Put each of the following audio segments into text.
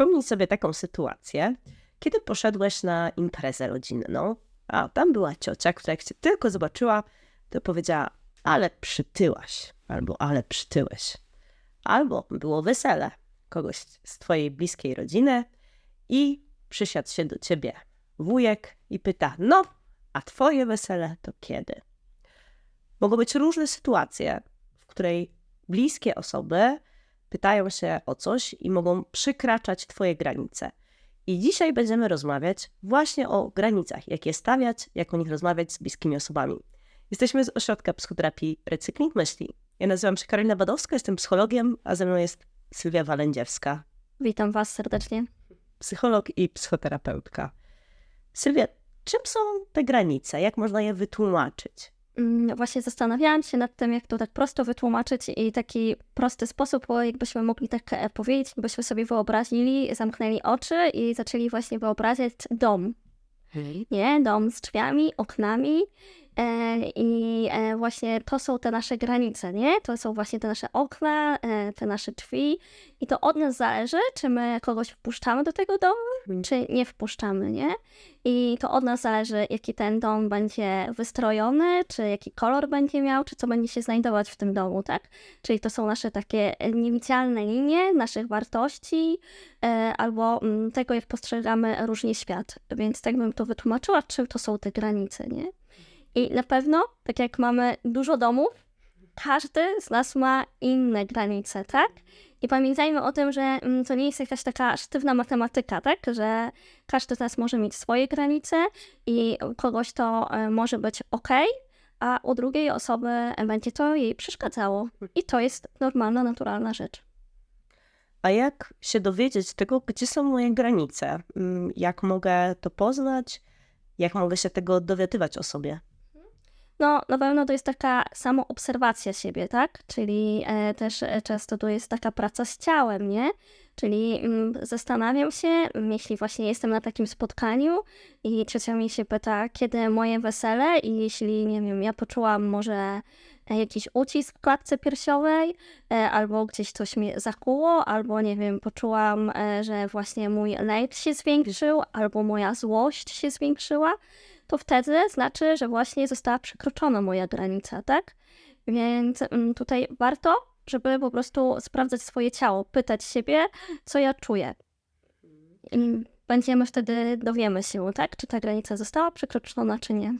przypomnij sobie taką sytuację, kiedy poszedłeś na imprezę rodzinną, a tam była ciocia, która jak cię tylko zobaczyła, to powiedziała, ale przytyłaś, albo ale przytyłeś. Albo było wesele kogoś z twojej bliskiej rodziny i przysiadł się do ciebie wujek i pyta, no, a twoje wesele to kiedy? Mogą być różne sytuacje, w której bliskie osoby pytają się o coś i mogą przekraczać twoje granice. I dzisiaj będziemy rozmawiać właśnie o granicach, jak je stawiać, jak o nich rozmawiać z bliskimi osobami. Jesteśmy z Ośrodka Psychoterapii Recykling Myśli. Ja nazywam się Karolina Badowska, jestem psychologiem, a ze mną jest Sylwia Walędziewska. Witam Was serdecznie. Psycholog i psychoterapeutka. Sylwia, czym są te granice? Jak można je wytłumaczyć? Mm, właśnie zastanawiałam się nad tym, jak to tak prosto wytłumaczyć i taki prosty sposób, bo jakbyśmy mogli tak e, powiedzieć, jakbyśmy sobie wyobrazili, zamknęli oczy i zaczęli właśnie wyobrażać dom. Nie, dom z drzwiami, oknami I e, właśnie to są te nasze granice, nie? To są właśnie te nasze okna, e, te nasze drzwi. I to od nas zależy, czy my kogoś wpuszczamy do tego domu, mhm. czy nie wpuszczamy, nie? I to od nas zależy, jaki ten dom będzie wystrojony, czy jaki kolor będzie miał, czy co będzie się znajdować w tym domu, tak? Czyli to są nasze takie niewidzialne linie naszych wartości albo mm, tego, jak postrzegamy różnie świat. Więc tak bym to wytłumaczyła, czym to są te granice, nie? I na pewno, tak jak mamy dużo domów, każdy z nas ma inne granice, tak? I pamiętajmy o tym, że mm, to nie jest jakaś taka sztywna matematyka, tak? Że każdy z nas może mieć swoje granice i kogoś to e, może być ok, a u drugiej osoby będzie to jej przeszkadzało. I to jest normalna, naturalna rzecz. A jak się dowiedzieć tego, gdzie są moje granice? Mm, jak mogę to poznać? Jak mogę się tego dowiadywać o sobie? No, na pewno to jest taka samoobserwacja siebie, tak? Czyli e, też e, często to jest taka praca z ciałem, nie? Czyli mm, zastanawiam się, jeśli właśnie jestem na takim spotkaniu i ciocia mi się pyta, kiedy moje wesele i jeśli, nie wiem, ja poczułam może jakiś ucisk w klatce piersiowej, e, albo gdzieś coś mnie zakuło, albo nie wiem, poczułam, e, że właśnie mój lęk się zwiększył, albo moja złość się zwiększyła, to wtedy znaczy, że właśnie została przekroczona moja granica, tak? Więc mm, tutaj warto, żeby po prostu sprawdzać swoje ciało, pytać siebie, co ja czuję. I będziemy wtedy, dowiemy się, tak? Czy ta granica została przekroczona, czy nie.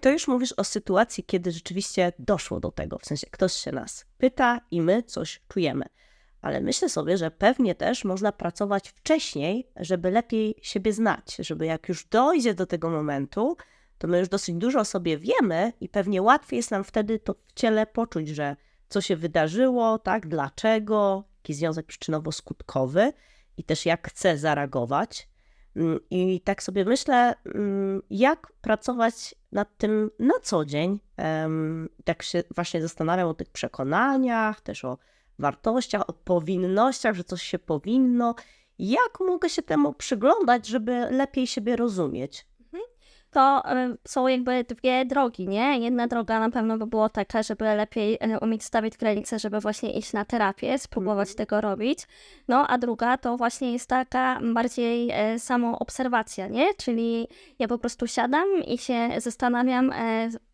To już mówisz o sytuacji, kiedy rzeczywiście doszło do tego, w sensie ktoś się nas pyta i my coś czujemy ale myślę sobie, że pewnie też można pracować wcześniej, żeby lepiej siebie znać, żeby jak już dojdzie do tego momentu, to my już dosyć dużo o sobie wiemy i pewnie łatwiej jest nam wtedy to w ciele poczuć, że co się wydarzyło, tak, dlaczego, jaki związek przyczynowo-skutkowy i też jak chcę zareagować. Mm, I tak sobie myślę, mm, jak pracować nad tym na co dzień. Tak się właśnie zastanawiam o tych przekonaniach, też o wartościach, o powinnościach, że coś się powinno. Jak mogę się temu przyglądać, żeby lepiej siebie rozumieć? Mhm. To są jakby dwie drogi, nie? Jedna droga na pewno by było taka, żeby lepiej y, umieć stawiać granice, żeby właśnie iść na terapię, spróbować mm. tego robić. No, a druga to właśnie jest taka bardziej y, samoobserwacja, nie? Czyli ja po prostu siadam i się zastanawiam,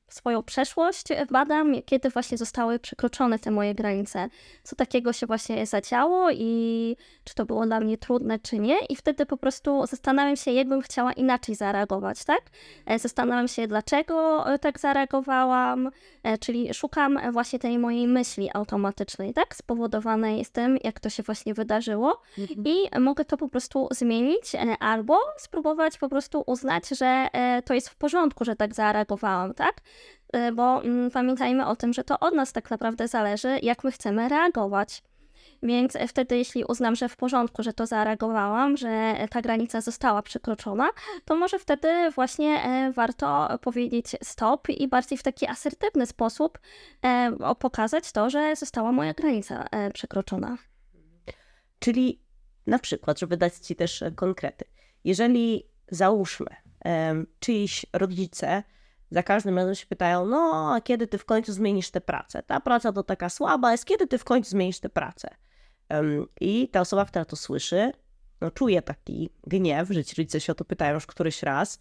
swoją przeszłość badam, kiedy właśnie zostały przekroczone te moje granice, co takiego się właśnie zadziało i czy to było dla mnie trudne, czy nie. I wtedy po prostu zastanawiam się, jakbym chciała inaczej zareagować, tak? E, zastanawiam się, dlaczego e, tak zareagowałam, e, czyli szukam właśnie tej mojej myśli automatycznej, tak? Spowodowanej z tym, jak to się właśnie wydarzyło mhm. i mogę to po prostu zmienić albo spróbować po prostu uznać, że to jest w porządku, że tak zareagowałam, tak? Y, bo mm, pamiętajmy o tym, że to od nas tak naprawdę zależy, jak my chcemy reagować. Więc wtedy, jeśli uznam, że w porządku, że to zareagowałam, że ta granica została przekroczona, to może wtedy właśnie e, warto powiedzieć stop i bardziej w taki asertywny sposób e, pokazać to, że została moja granica e, przekroczona. Czyli na przykład, żeby dać Ci też konkrety, jeżeli załóżmy, czyjś rodzice za każdym razem się pytają, no a kiedy ty w końcu zmienisz tę pracę? Ta praca to taka słaba jest, kiedy ty w końcu zmienisz tę pracę? I ta osoba, która to słyszy, no, czuje taki gniew, że ci rodzice się o to pytają już któryś raz,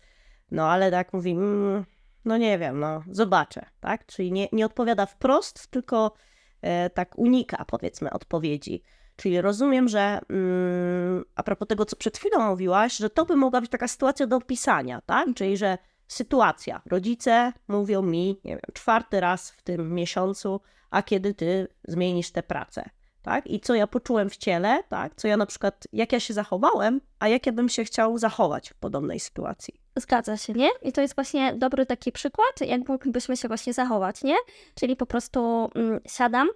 no ale tak mówi, mm, no nie wiem, no zobaczę, tak? Czyli nie, nie odpowiada wprost, tylko e, tak unika, powiedzmy, odpowiedzi. Czyli rozumiem, że mm, a propos tego, co przed chwilą mówiłaś, że to by mogła być taka sytuacja do opisania, tak? Czyli, że sytuacja, rodzice mówią mi, nie wiem, czwarty raz w tym miesiącu, a kiedy ty zmienisz tę pracę, tak? I co ja poczułem w ciele, tak? Co ja na przykład, jak ja się zachowałem, a jak ja bym się chciał zachować w podobnej sytuacji. Zgadza się, nie? I to jest właśnie dobry taki przykład, jak moglibyśmy się właśnie zachować, nie? Czyli po prostu mm, siadam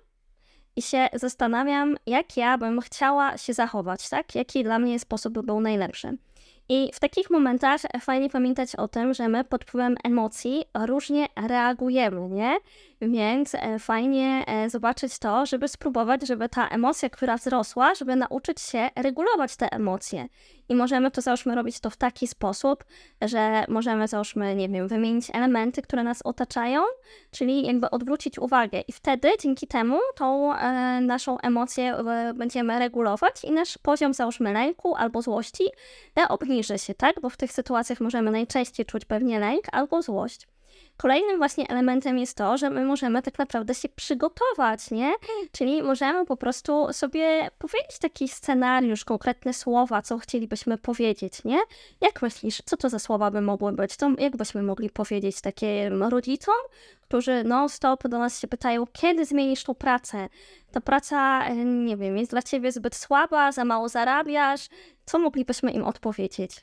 i się zastanawiam, jak ja bym chciała się zachować, tak? Jaki dla mnie sposób by był najlepszy. I w takich momentach fajnie pamiętać o tym, że my pod wpływem emocji różnie reagujemy, nie? Więc e, fajnie e, zobaczyć to, żeby spróbować, żeby ta emocja, która wzrosła, żeby nauczyć się regulować te emocje. I możemy to, załóżmy, robić to w taki sposób, że możemy, załóżmy, nie wiem, wymienić elementy, które nas otaczają, czyli jakby odwrócić uwagę. I wtedy dzięki temu tą e, naszą emocję e, będziemy regulować i nasz poziom, załóżmy, lęku albo złości e, obniży się, tak? Bo w tych sytuacjach możemy najczęściej czuć pewnie lęk albo złość. Kolejnym właśnie elementem jest to, że my możemy tak naprawdę się przygotować, nie? Czyli możemy po prostu sobie powiedzieć taki scenariusz, konkretne słowa, co chcielibyśmy powiedzieć, nie? Jak myślisz, co to za słowa by mogły być? To jak byśmy mogli powiedzieć takim rodzicom, którzy non-stop do nas się pytają, kiedy zmienisz tą pracę? Ta praca, e, nie wiem, jest dla ciebie zbyt słaba, za mało zarabiasz. Co moglibyśmy im odpowiedzieć?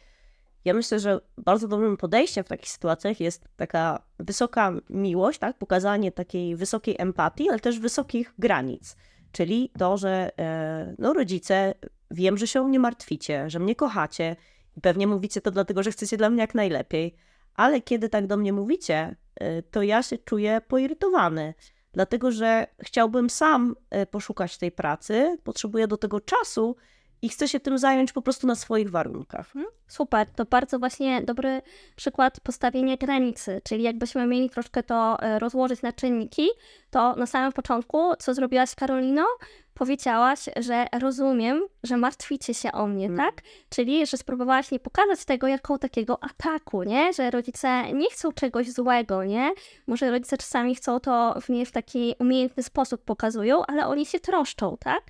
Ja myślę, że bardzo dobrym podejściem w takich sytuacjach jest taka wysoka miłość, tak? pokazanie takiej wysokiej empatii, ale też wysokich granic. Czyli to, że e, no, rodzice, wiem, że się o mnie martwicie, że mnie kochacie i pewnie mówicie to dlatego, że chcecie dla mnie jak najlepiej, ale kiedy tak do mnie mówicie, e, to ja się czuję poirytowany, dlatego że chciałbym sam e, poszukać tej pracy, potrzebuję do tego czasu i chcę się tym zająć po prostu na swoich warunkach. Super, to bardzo właśnie dobry przykład postawienia granicy, czyli jakbyśmy mieli troszkę to e, rozłożyć na czynniki, to na samym początku, co zrobiłaś Karolino, powiedziałaś, że rozumiem, że martwicie się o mnie, Mm. tak? Czyli, że spróbowałaś nie pokazać tego jako takiego ataku, nie? Że rodzice nie chcą czegoś złego, nie? Może rodzice czasami chcą to w nie w taki umiejętny sposób pokazują, ale oni się troszczą, tak?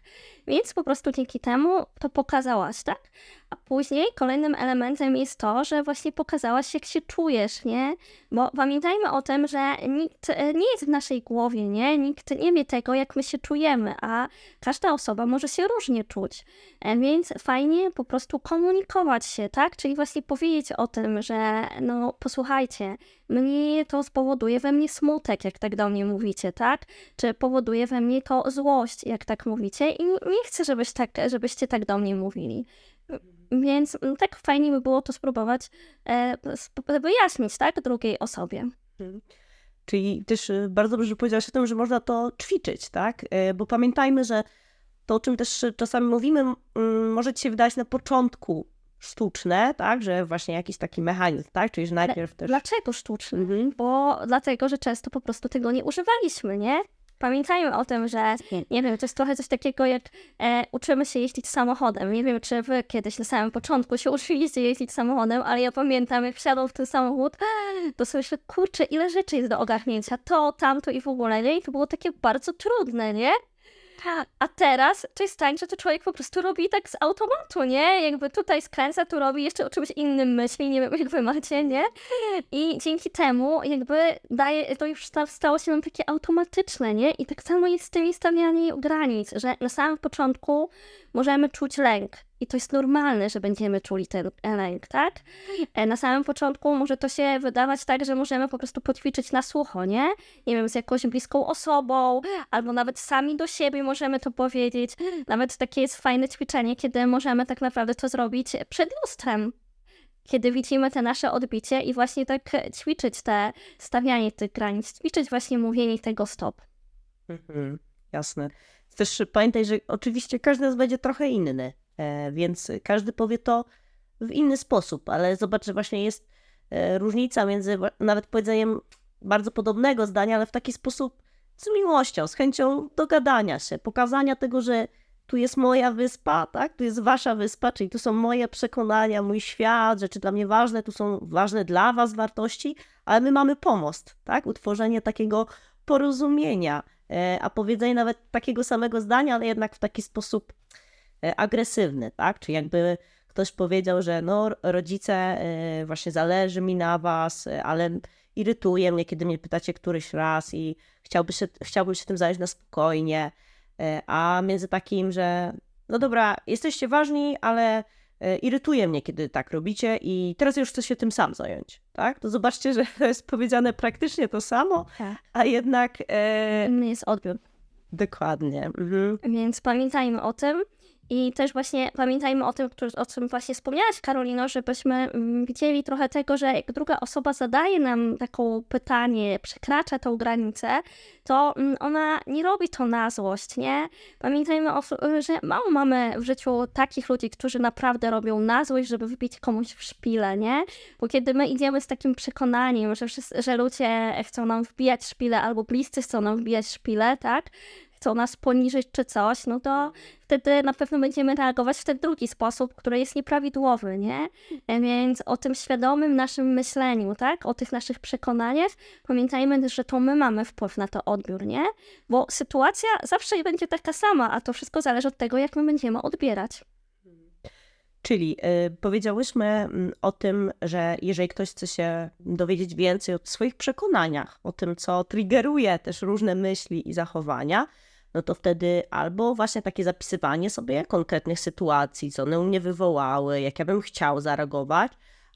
Więc po prostu dzięki temu to pokazałaś, tak? A później kolejnym elementem jest to, że właśnie pokazałaś, jak się czujesz, nie? Bo pamiętajmy o tym, że nikt e, nie jest w naszej głowie, nie? Nikt nie wie tego, jak my się czujemy, a każda osoba może się różnie czuć. E, Więc fajnie po prostu komunikować się, tak? Czyli właśnie powiedzieć o tym, że no posłuchajcie, mnie to spowoduje we mnie smutek, jak tak do mnie mówicie, tak? Czy powoduje we mnie to złość, jak tak mówicie i nie chcę, żebyś tak, żebyście tak do mnie mówili. Więc tak fajnie by było to spróbować e, wyjaśnić, tak, drugiej osobie. Czyli też y, bardzo dobrze że powiedziałaś o tym, że można to ćwiczyć, tak? Y, Bo pamiętajmy, że to, o czym też czasami mówimy, może ci się wydać na początku sztuczne, tak? Że właśnie jakiś taki mechanizm, tak? Czyli że najpierw też... Dlaczego sztuczny? Mhm. Bo dlatego, że często po prostu tego nie używaliśmy, nie? Pamiętajmy o tym, że nie wiem, to jest trochę coś takiego jak e, uczymy się jeździć samochodem. Nie wiem, czy wy kiedyś na samym początku się uczyliście jeździć samochodem, ale ja pamiętam, jak wsiadł w ten samochód, to sobie myślę, kurczę, ile rzeczy jest do ogarnięcia, to, tamto i w ogóle, nie? I to było takie bardzo trudne, nie? A teraz tak, że to człowiek po prostu robi tak z automatu, nie? Jakby tutaj skręca, tu robi jeszcze o czymś innym myśli, nie wiem jak wy macie, nie? I dzięki temu jakby daje, to już sta- stało się nam takie automatyczne, nie? I tak samo jest z tymi stawianiem granic, że na samym początku możemy czuć lęk. I to jest normalne, że będziemy czuli ten lęk, tak? E, Na samym początku może to się wydawać tak, że możemy po prostu poćwiczyć na sucho, nie? Nie wiem, z jakąś bliską osobą, albo nawet sami do siebie możemy to powiedzieć. Nawet takie jest fajne ćwiczenie, kiedy możemy tak naprawdę to zrobić przed lustrem. Kiedy widzimy te nasze odbicie i właśnie tak ćwiczyć te stawianie tych granic, ćwiczyć właśnie mówienie tego stop. Mhm, jasne. Też pamiętaj, że oczywiście każdy z nas będzie trochę inny, więc każdy powie to w inny sposób, ale zobacz, że właśnie jest e, różnica między nawet powiedzeniem bardzo podobnego zdania, ale w taki sposób z miłością, z chęcią dogadania się, pokazania tego, że tu jest moja wyspa, tak? Tu jest wasza wyspa, czyli tu są moje przekonania, mój świat, rzeczy dla mnie ważne, tu są ważne dla was wartości, ale my mamy pomost, tak? Utworzenie takiego porozumienia, e, a powiedzenie nawet takiego samego zdania, ale jednak w taki sposób e, agresywny, tak? Czyli jakby ktoś powiedział, że no rodzice, e, właśnie zależy mi na was, e, ale irytuje mnie, kiedy mnie pytacie któryś raz i chciałby się, chciałbym się tym zająć na spokojnie, E, a między takim, że no dobra, jesteście ważni, ale e, irytuje mnie, kiedy tak robicie i teraz już chcę się tym sam zająć, tak? To zobaczcie, że to jest powiedziane praktycznie to samo, Tak. a jednak e, Inny jest odbiór. dokładnie. Mhm. Więc pamiętajmy o tym. I też właśnie pamiętajmy o tym, o czym właśnie wspomniałaś, Karolino, żebyśmy mm, widzieli trochę tego, że jak druga osoba zadaje nam taką pytanie, przekracza tą granicę, to mm, ona nie robi to na złość, nie? Pamiętajmy, o, że mało mamy w życiu takich ludzi, którzy naprawdę robią na złość, żeby wybić komuś w szpilę, nie? Bo kiedy my idziemy z takim przekonaniem, że, że ludzie chcą nam wbijać szpilę albo bliscy chcą nam wbijać szpilę, tak? Chcą nas poniżyć czy coś, no to wtedy na pewno będziemy reagować w ten drugi sposób, który jest nieprawidłowy, nie? E, Więc o tym świadomym naszym myśleniu, tak? O tych naszych przekonaniach, pamiętajmy, że to my mamy wpływ na to odbiór, nie? Bo sytuacja zawsze będzie taka sama, a to wszystko zależy od tego, jak my będziemy odbierać. Czyli y, powiedziałyśmy mm, o tym, że jeżeli ktoś chce się dowiedzieć więcej o swoich przekonaniach, o tym, co triggeruje też różne myśli i zachowania, no to wtedy albo właśnie takie zapisywanie sobie konkretnych sytuacji, co one u mnie wywołały, jak ja bym chciał zareagować,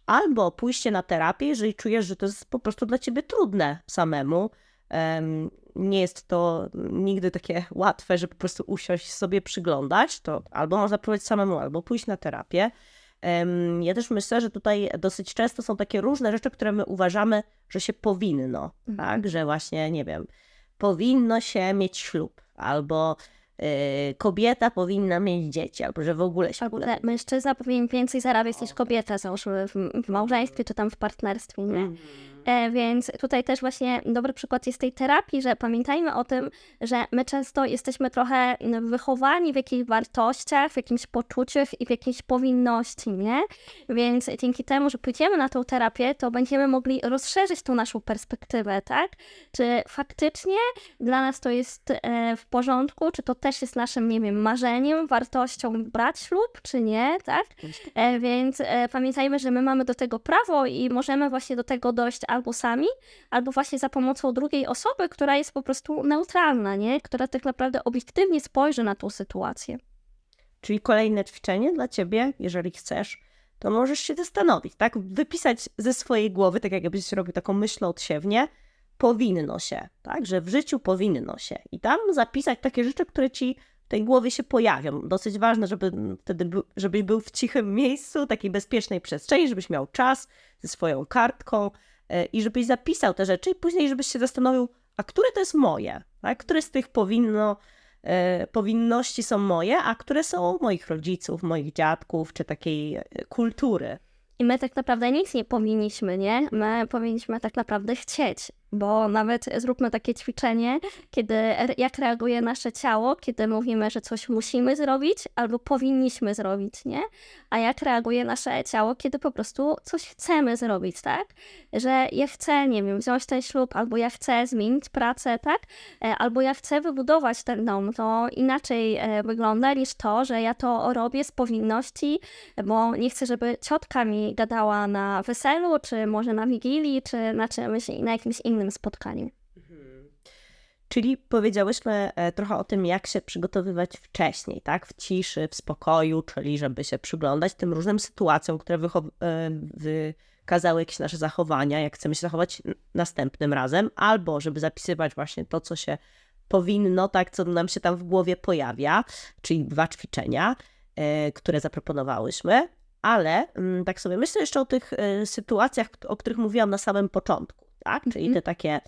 albo pójście na terapię, jeżeli czujesz, że to jest po prostu dla ciebie trudne samemu. Em, nie jest to nigdy takie łatwe, że po prostu usiąść sobie przyglądać, to albo można próbować samemu, albo pójść na terapię. Ja też myślę, że tutaj dosyć często są takie różne rzeczy, które my uważamy, że się powinno, tak? Że właśnie, nie wiem, powinno się mieć ślub, albo y, kobieta powinna mieć dzieci, albo że w ogóle się Albo że mężczyzna powinien więcej zarabiać niż kobieta, załóżmy w, w małżeństwie czy tam w partnerstwie, nie? E, więc tutaj też właśnie dobry przykład jest tej terapii, że pamiętajmy o tym, że my często jesteśmy trochę mm, wychowani w jakichś wartościach, w jakimś poczuciach i w jakiejś powinności, nie? Więc dzięki temu, że pójdziemy na tą terapię, to będziemy mogli rozszerzyć tą naszą perspektywę, tak? Czy faktycznie dla nas to jest e, w porządku, czy to też jest naszym, nie wiem, marzeniem, wartością brać ślub, czy nie, tak? E, więc pamiętajmy, że my mamy do tego prawo i możemy właśnie do tego dojść albo sami, albo właśnie za pomocą drugiej osoby, która jest po prostu neutralna, nie? Która tak naprawdę obiektywnie spojrzy na tą sytuację. Czyli kolejne ćwiczenie dla ciebie, jeżeli chcesz, to możesz się zastanowić, tak? Wypisać ze swojej głowy, tak jakbyś robił taką myśl odsiewnie, powinno się, tak? Że w życiu powinno się. I tam zapisać takie rzeczy, które ci w tej głowie się pojawią. Dosyć ważne, żeby wtedy żebyś był w cichym miejscu, takiej bezpiecznej przestrzeni, żebyś miał czas ze swoją kartką i żebyś zapisał te rzeczy i później żebyś się zastanowił, a które to jest moje, tak? Które z tych powinno e, powinności są moje, a które są moich rodziców, moich dziadków, czy takiej e, kultury. I my tak naprawdę nic nie powinniśmy, nie? My powinniśmy tak naprawdę chcieć, bo nawet zróbmy takie ćwiczenie, kiedy jak reaguje nasze ciało, kiedy mówimy, że coś musimy zrobić albo powinniśmy zrobić, nie? A jak reaguje nasze ciało, kiedy po prostu coś chcemy zrobić, tak? Że ja chcę, nie wiem, wziąć ten ślub, albo ja chcę zmienić pracę, tak? E, Albo ja chcę wybudować ten dom, to inaczej e, wygląda niż to, że ja to robię z powinności, bo nie chcę, żeby ciotka mi gadała na weselu, czy może na wigilii, czy na czymś, na jakimś innym spotkaniu. Czyli powiedziałyśmy e, trochę o tym, jak się przygotowywać wcześniej, tak? W ciszy, w spokoju, czyli żeby się przyglądać tym różnym sytuacjom, które e, wykazały jakieś nasze zachowania, jak chcemy się zachować następnym razem, albo żeby zapisywać właśnie to, co się powinno, tak, co nam się tam w głowie pojawia, czyli dwa ćwiczenia, e, które zaproponowałyśmy, ale mm, tak sobie myślę jeszcze o tych sytuacjach, o których mówiłam na samym początku, tak? Czyli te takie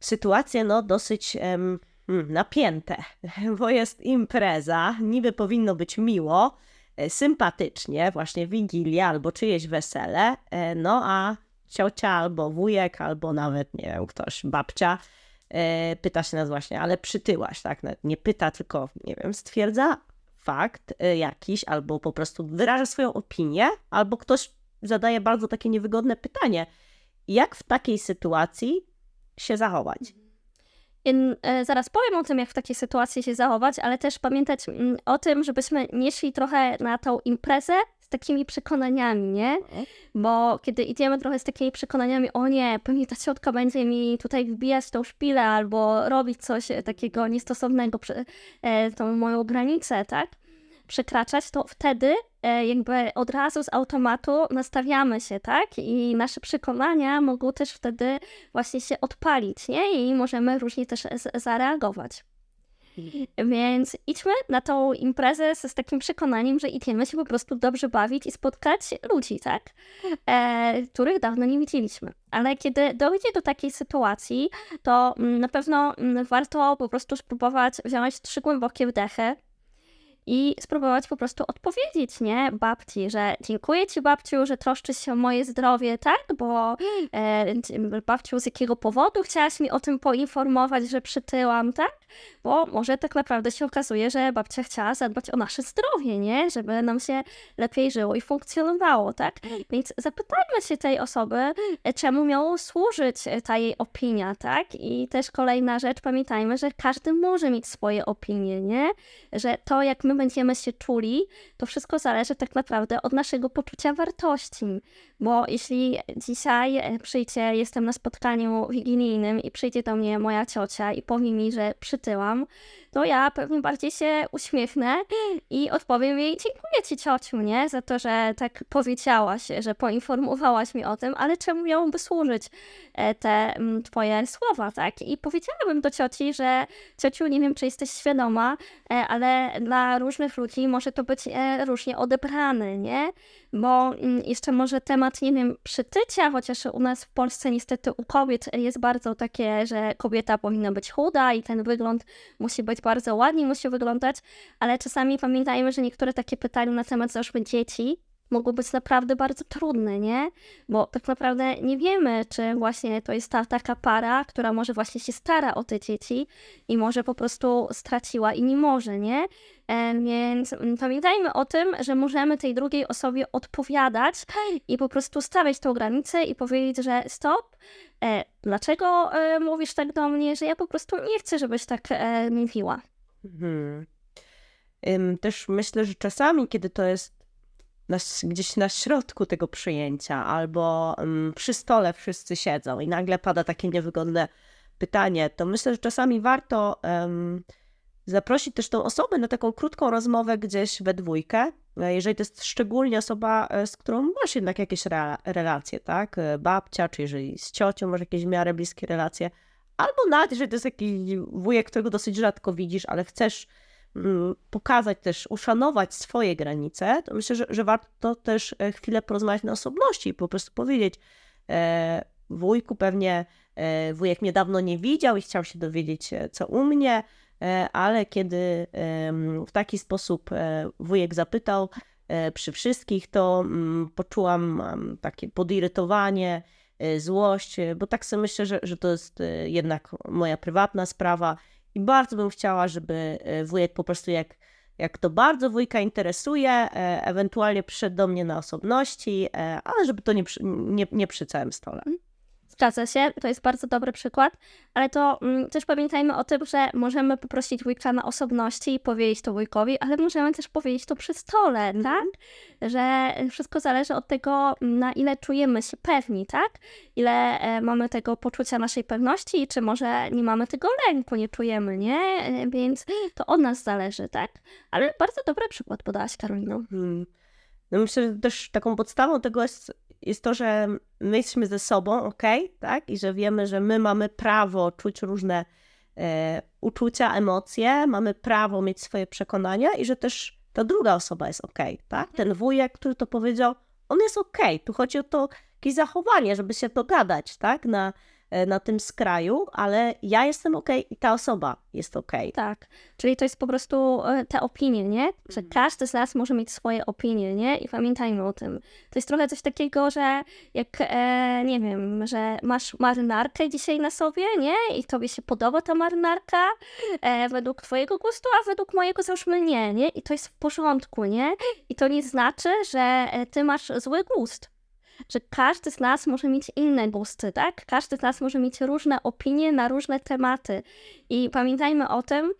sytuacje no dosyć mm, napięte, bo jest impreza, niby powinno być miło, e, sympatycznie, właśnie wigilia albo czyjeś wesele, e, no a ciocia albo wujek, albo nawet, nie wiem, ktoś, babcia e, pyta się nas właśnie, ale przytyłaś, tak? Nie pyta, tylko, nie wiem, stwierdza fakt jakiś, albo po prostu wyraża swoją opinię, albo ktoś zadaje bardzo takie niewygodne pytanie. Jak w takiej sytuacji się zachować? In, e, zaraz powiem o tym, jak w takiej sytuacji się zachować, ale też pamiętać mm, o tym, żebyśmy nie szli trochę na tą imprezę z takimi przekonaniami, nie? Bo kiedy idziemy trochę z takimi przekonaniami, o nie, pewnie ta ciotka będzie mi tutaj wbijać tą szpilę albo robić coś e, takiego niestosownego, prze- e, tą moją granicę, tak? Przekraczać, to wtedy e, jakby od razu z automatu nastawiamy się, tak? I nasze przekonania mogą też wtedy właśnie się odpalić, nie? I możemy różnie też zareagować. Więc idźmy na tą imprezę z, z takim przekonaniem, że idziemy się po prostu dobrze bawić i spotkać ludzi, tak? E, których dawno nie widzieliśmy. Ale kiedy dojdzie do takiej sytuacji, to mm, na pewno mm, warto po prostu spróbować wziąć trzy głębokie wdechy i spróbować po prostu odpowiedzieć, nie, babci, że dziękuję ci babciu, że troszczysz się o moje zdrowie, tak, bo e, babciu, z jakiego powodu chciałaś mi o tym poinformować, że przytyłam, tak, bo może tak naprawdę się okazuje, że babcia chciała zadbać o nasze zdrowie, nie, żeby nam się lepiej żyło i funkcjonowało, tak, więc zapytajmy się tej osoby, e, czemu miało służyć e, ta jej opinia, tak, i też kolejna rzecz, pamiętajmy, że każdy może mieć swoje opinie, nie, że to, jak my będziemy się czuli, to wszystko zależy tak naprawdę od naszego poczucia wartości. Bo jeśli dzisiaj e, przyjdzie, jestem na spotkaniu wigilijnym i przyjdzie do mnie moja ciocia i powie mi, że przytyłam, to ja pewnie bardziej się uśmiechnę i odpowiem jej, dziękuję ci ciociu, nie, za to, że tak powiedziałaś, że poinformowałaś mi o tym, ale czemu miałoby służyć e, te twoje słowa, tak? I powiedziałabym do cioci, że ciociu, nie wiem, czy jesteś świadoma, e, ale dla różnych ludzi może to być e, różnie odebrane, nie? Bo jeszcze może temat, nie wiem, przytycia, chociaż u nas w Polsce niestety u kobiet jest bardzo takie, że kobieta powinna być chuda i ten wygląd musi być bardzo ładnie, musi wyglądać, ale czasami pamiętajmy, że niektóre takie pytania na temat załóżmy dzieci mogą być naprawdę bardzo trudne, nie? Bo tak naprawdę nie wiemy, czy właśnie to jest ta taka para, która może właśnie się stara o te dzieci i może po prostu straciła i nie może, nie? E, Więc pamiętajmy o tym, że możemy tej drugiej osobie odpowiadać i po prostu stawiać tą granicę i powiedzieć, że stop, e, dlaczego e, mówisz tak do mnie, że ja po prostu nie chcę, żebyś tak e, mówiła. Ym, Też myślę, że czasami, kiedy to jest na, gdzieś na środku tego przyjęcia, albo ym, przy stole wszyscy siedzą i nagle pada takie niewygodne pytanie, to myślę, że czasami warto ym, zaprosić też tą osobę na taką krótką rozmowę gdzieś we dwójkę, e, jeżeli to jest szczególnie osoba, e, z którą masz jednak jakieś rea- relacje, tak? E, Babcia, czy jeżeli z ciocią masz jakieś w miarę bliskie relacje, albo nawet jeżeli to jest jakiś wujek, którego dosyć rzadko widzisz, ale chcesz mm, pokazać też, uszanować swoje granice, to myślę, że, że warto też e, chwilę porozmawiać na osobności i po prostu powiedzieć e, wujku, pewnie e, wujek mnie dawno nie widział i chciał się dowiedzieć, e, co u mnie, e, ale kiedy w taki sposób e, wujek zapytał przy wszystkich, to mm, poczułam em, takie podirytowanie, złość, bo tak sobie myślę, że, że to jest jednak moja prywatna sprawa i bardzo bym chciała, żeby e, wujek po prostu jak, jak to bardzo wujka interesuje, e, ewentualnie przyszedł do mnie na osobności, e, ale żeby to nie przy, nie, nie przy całym stole. Zgadza się, to jest bardzo dobry przykład, ale to mm, też pamiętajmy o tym, że możemy poprosić wujka na osobności i powiedzieć to wujkowi, ale możemy też powiedzieć to przy stole, tak? Że wszystko zależy od tego, na ile czujemy się pewni, tak? Ile e, mamy tego poczucia naszej pewności, i czy może nie mamy tego lęku, nie czujemy, nie? E, Więc to od nas zależy, tak? Ale bardzo dobry przykład podałaś, Karolino. Hmm. No myślę, że też taką podstawą tego jest, jest to, że my jesteśmy ze sobą, ok, tak? I że wiemy, że my mamy prawo czuć różne e, uczucia, emocje, mamy prawo mieć swoje przekonania i że też ta druga osoba jest ok, tak? Ten wujek, który to powiedział, on jest ok. Tu chodzi o to jakieś zachowanie, żeby się dogadać, tak? Na, na tym skraju, ale ja jestem okej i ta osoba jest okej. Tak, czyli to jest po prostu e, te opinie, nie? Że Mhm. każdy z nas może mieć swoje opinie, nie? I pamiętajmy o tym. To jest trochę coś takiego, że jak, e, nie wiem, że masz marynarkę dzisiaj na sobie, nie? I tobie się podoba ta marynarka e, według twojego gustu, a według mojego załóżmy nie, nie? I to jest w porządku, nie? I to nie znaczy, że e, ty masz zły gust. Że każdy z nas może mieć inne gusty, tak? Każdy z nas może mieć różne opinie na różne tematy. I pamiętajmy o tym,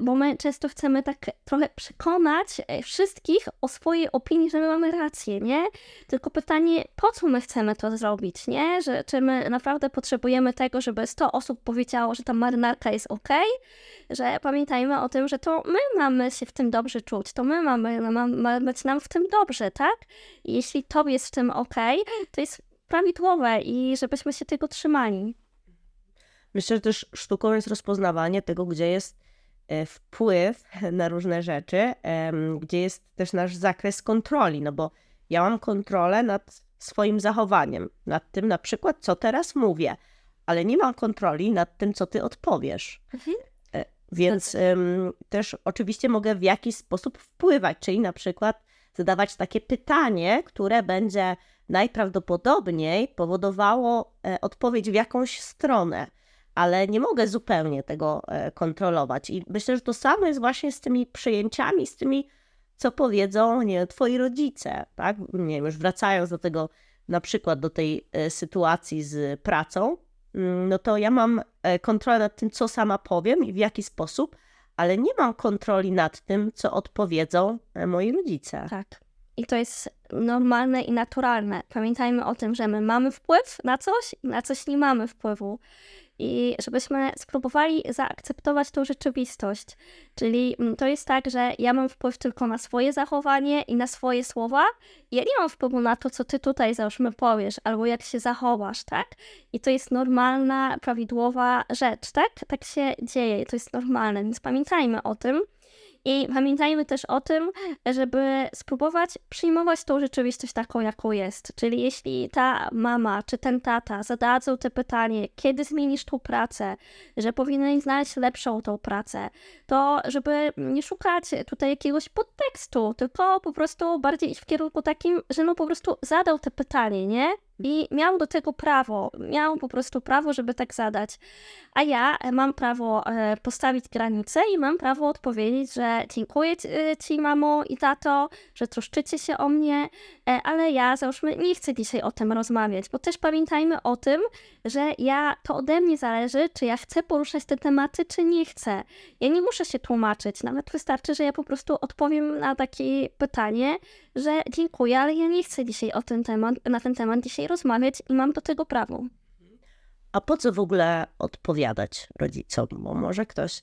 bo my często chcemy tak trochę przekonać e, wszystkich o swojej opinii, że my mamy rację, nie? Tylko pytanie, po co my chcemy to zrobić, nie? Że, czy my naprawdę potrzebujemy tego, żeby 100 osób powiedziało, że ta marynarka jest ok? Że pamiętajmy o tym, że to my mamy się w tym dobrze czuć, to my mamy, ma, ma być nam w tym dobrze, tak? I jeśli tobie jest w tym ok, to jest prawidłowe i żebyśmy się tego trzymali. Myślę, że też sztuką jest rozpoznawanie tego, gdzie jest e, wpływ na różne rzeczy, gdzie jest też nasz zakres kontroli, no bo ja mam kontrolę nad swoim zachowaniem, nad tym na przykład, co teraz mówię, ale nie mam kontroli nad tym, co ty odpowiesz. Mhm. E, Więc też oczywiście mogę w jakiś sposób wpływać, czyli na przykład zadawać takie pytanie, które będzie najprawdopodobniej powodowało e, odpowiedź w jakąś stronę, ale nie mogę zupełnie tego e, kontrolować. I myślę, że to samo jest właśnie z tymi przyjęciami, z tymi, co powiedzą nie, twoi rodzice, tak? Nie wiem, już wracając do tego, na przykład do tej e, sytuacji z pracą, mm, no to ja mam e, kontrolę nad tym, co sama powiem i w jaki sposób, ale nie mam kontroli nad tym, co odpowiedzą moi rodzice. Tak. I to jest normalne i naturalne. Pamiętajmy o tym, że my mamy wpływ na coś i na coś nie mamy wpływu. I żebyśmy spróbowali zaakceptować tą rzeczywistość. Czyli mm, to jest tak, że ja mam wpływ tylko na swoje zachowanie i na swoje słowa. Ja nie mam wpływu na to, co ty tutaj załóżmy powiesz, albo jak się zachowasz, tak? I to jest normalna, prawidłowa rzecz, tak? Tak się dzieje, to jest normalne, więc pamiętajmy o tym. I pamiętajmy też o tym, żeby spróbować przyjmować tą rzeczywistość taką, jaką jest. Czyli jeśli ta mama czy ten tata zadadzą te pytanie, kiedy zmienisz tą pracę, że powinieneś znaleźć lepszą tą pracę, to żeby nie szukać tutaj jakiegoś podtekstu, tylko po prostu bardziej iść w kierunku takim, że no po prostu zadał te pytanie, nie? I miał do tego prawo, miał po prostu prawo, żeby tak zadać. A ja e, mam prawo e, postawić granicę i mam prawo odpowiedzieć, że dziękuję ci, e, mamo i tato, że troszczycie się o mnie, ale ja załóżmy nie chcę dzisiaj o tym rozmawiać, bo też pamiętajmy o tym, że ja, to ode mnie zależy, czy ja chcę poruszać te tematy, czy nie chcę. Ja nie muszę się tłumaczyć, nawet wystarczy, że ja po prostu odpowiem na takie pytanie, że dziękuję, ale ja nie chcę dzisiaj o ten temat, na ten temat dzisiaj rozmawiać i mam do tego prawo. A po co w ogóle odpowiadać rodzicom? Bo może ktoś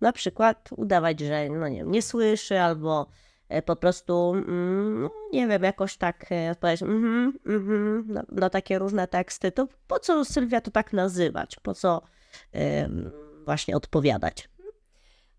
na przykład udawać, że no nie, nie słyszy, albo e, po prostu, mm, no nie wiem, jakoś tak e, odpowiedzieć mhm, mhm, na, na takie różne teksty. To po co Sylwia to tak nazywać? Po co właśnie odpowiadać?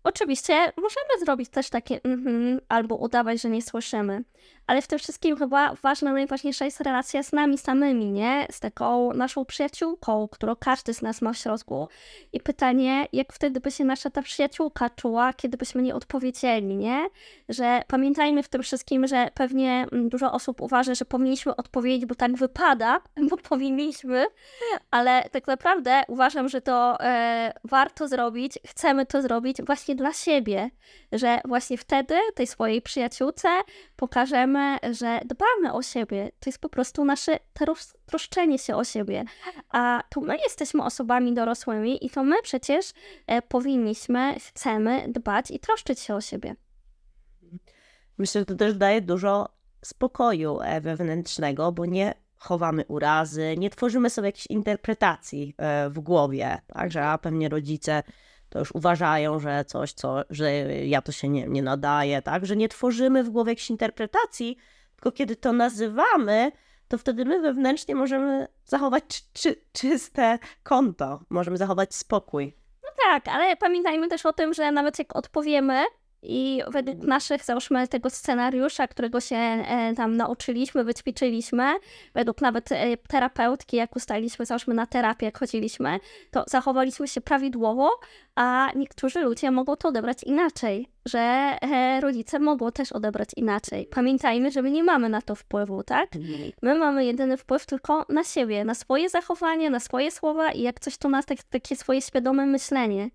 Oczywiście możemy zrobić też takie mhm, albo udawać, że nie słyszymy, ale w tym wszystkim chyba ważna, najważniejsza jest relacja z nami samymi, nie? Z taką naszą przyjaciółką, którą każdy z nas ma w środku. I pytanie, jak wtedy by się nasza ta przyjaciółka czuła, kiedy byśmy nie odpowiedzieli, nie? Że pamiętajmy w tym wszystkim, że pewnie mm, dużo osób uważa, że powinniśmy odpowiedzieć, bo tak wypada, bo powinniśmy, ale tak naprawdę uważam, że to e, warto zrobić, chcemy to zrobić właśnie dla siebie, że właśnie wtedy tej swojej przyjaciółce pokażemy, że dbamy o siebie. To jest po prostu nasze tros- troszczenie się o siebie. A to my jesteśmy osobami dorosłymi i to my przecież e, powinniśmy, chcemy dbać i troszczyć się o siebie. Myślę, że to też daje dużo spokoju e, wewnętrznego, bo nie chowamy urazy, nie tworzymy sobie jakichś interpretacji e, w głowie, tak, że a pewnie rodzice to już uważają, że coś, co, że ja to się nie, nie nadaje, tak, że nie tworzymy w głowie jakichś interpretacji, tylko kiedy to nazywamy, to wtedy my wewnętrznie możemy zachować czy, czy, czyste konto, możemy zachować spokój. Tak, ale pamiętajmy też o tym, że nawet jak odpowiemy I według naszych, załóżmy, tego scenariusza, którego się e, tam nauczyliśmy, wyćwiczyliśmy, według nawet e, terapeutki, jak ustaliliśmy, załóżmy na terapię, jak chodziliśmy, to zachowaliśmy się prawidłowo, a niektórzy ludzie mogą to odebrać inaczej, że e, rodzice mogą też odebrać inaczej. Pamiętajmy, że my nie mamy na to wpływu, tak? My mamy jedyny wpływ tylko na siebie, na swoje zachowanie, na swoje słowa i jak coś to na tak, takie swoje świadome myślenie.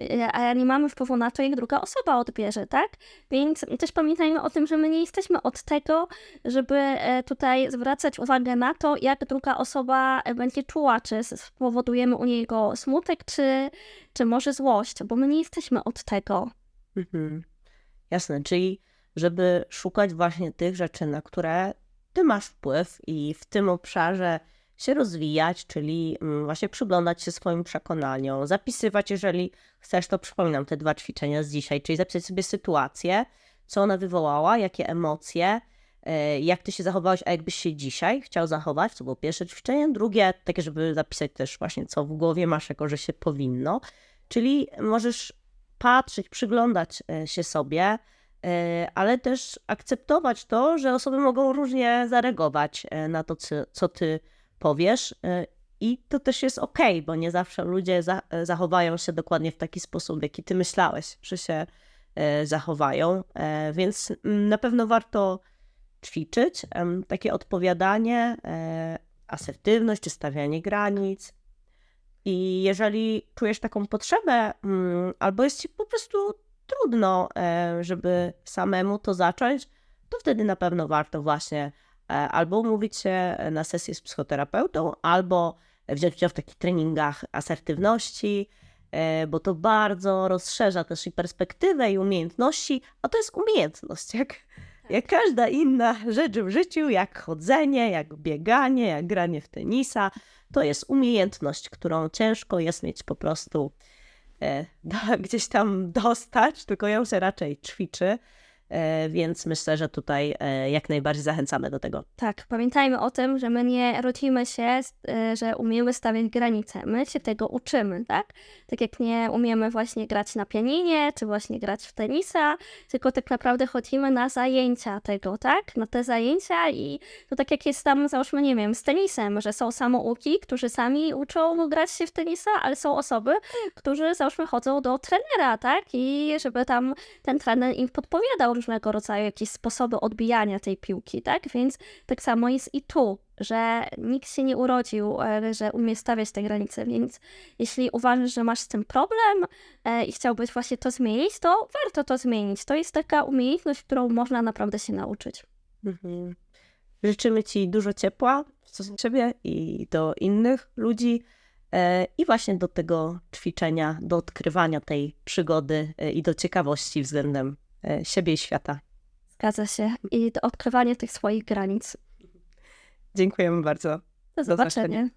E, A nie mamy wpływu na to, jak druga osoba odbierze, tak? Więc też pamiętajmy o tym, że my nie jesteśmy od tego, żeby e, tutaj zwracać uwagę na to, jak druga osoba e, będzie czuła, czy spowodujemy u niego smutek, czy, czy może złość, bo my nie jesteśmy od tego. Mhm. Jasne, czyli żeby szukać właśnie tych rzeczy, na które ty masz wpływ i w tym obszarze się rozwijać, czyli mm, właśnie przyglądać się swoim przekonaniom, zapisywać, jeżeli chcesz, to przypominam te dwa ćwiczenia z dzisiaj, czyli zapisać sobie sytuację, co ona wywołała, jakie emocje, e, jak ty się zachowałeś, a jakbyś się dzisiaj chciał zachować, to było pierwsze ćwiczenie, drugie takie, żeby zapisać też właśnie, co w głowie masz, jako że się powinno, czyli możesz patrzeć, przyglądać e, się sobie, e, ale też akceptować to, że osoby mogą różnie zareagować na to, co ty powiesz. e, I to też jest okej, bo nie zawsze ludzie za, e, zachowają się dokładnie w taki sposób, w jaki ty myślałeś, że się e, zachowają. Więc mm, na pewno warto ćwiczyć takie odpowiadanie, asertywność czy stawianie granic. I jeżeli czujesz taką potrzebę, mm, albo jest ci po prostu trudno, żeby samemu to zacząć, to wtedy na pewno warto właśnie albo umówić się na sesję z psychoterapeutą, albo wziąć udział w takich treningach asertywności, e, bo to bardzo rozszerza też i perspektywę, i umiejętności, a to jest umiejętność, jak, jak każda inna rzecz w życiu, jak chodzenie, jak bieganie, jak granie w tenisa, to jest umiejętność, którą ciężko jest mieć po prostu e, gdzieś tam dostać, tylko ją się raczej ćwiczy, e, więc myślę, że tutaj e, jak najbardziej zachęcamy do tego. Tak, pamiętajmy o tym, że my nie rodzimy się, y, że umiemy stawiać granice. My się tego uczymy, tak? Tak jak nie umiemy właśnie grać na pianinie, czy właśnie grać w tenisa, tylko tak naprawdę chodzimy na zajęcia tego, tak? Na te zajęcia i to tak jak jest tam, załóżmy, nie wiem, z tenisem, że są samouki, którzy sami uczą grać się w tenisa, ale są osoby, którzy, załóżmy, chodzą do trenera, tak? I żeby tam ten trener im podpowiadał różnego rodzaju jakieś sposoby odbijania tej piłki, tak? Więc tak samo jest i tu, że nikt się nie urodził, e, że umie stawiać te granice, więc jeśli uważasz, że masz z tym problem e, i chciałbyś właśnie to zmienić, to warto to zmienić. To jest taka umiejętność, którą można naprawdę się nauczyć. Mhm. Życzymy Ci dużo ciepła w stosunku do siebie i do innych ludzi. e, I właśnie do tego ćwiczenia, do odkrywania tej przygody i do ciekawości względem siebie i świata. Zgadza się. I do odkrywania tych swoich granic. Dziękujemy bardzo. Do zobaczenia. zobaczenia.